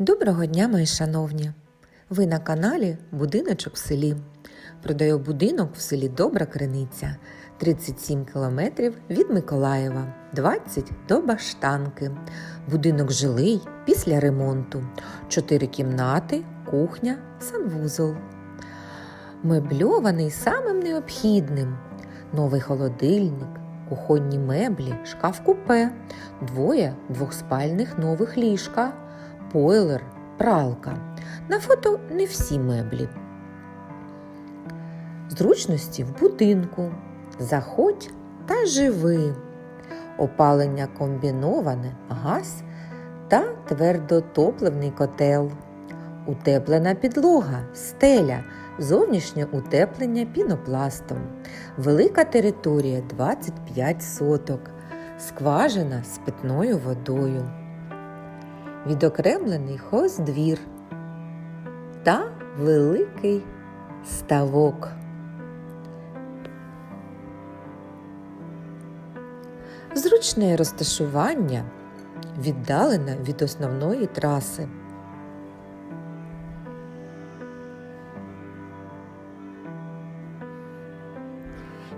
Доброго дня, мої шановні! Ви на каналі Будиночок в селі. Продаю будинок в селі Добра Криниця, 37 кілометрів від Миколаєва, 20 до Баштанки. Будинок жилий після ремонту. 4 кімнати, кухня, санвузол. Мебльований самим необхідним. Новий холодильник, кухонні меблі, шкаф-купе, двоє двохспальних нових ліжка, бойлер, пралка. На фото не всі меблі. Зручності в будинку. Заходь та живи. Опалення комбіноване, газ та твердотопливний котел. Утеплена підлога, стеля, зовнішнє утеплення пінопластом. Велика територія 25 соток. Скважина з питною водою. Відокремлений хоздвір та великий ставок. Зручне розташування віддалене від основної траси.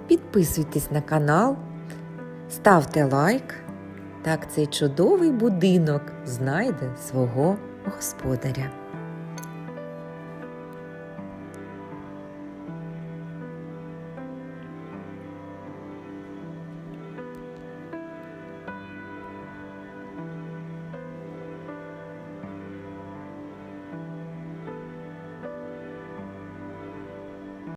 Підписуйтесь на канал, ставте лайк. Так цей чудовий будинок знайде свого господаря.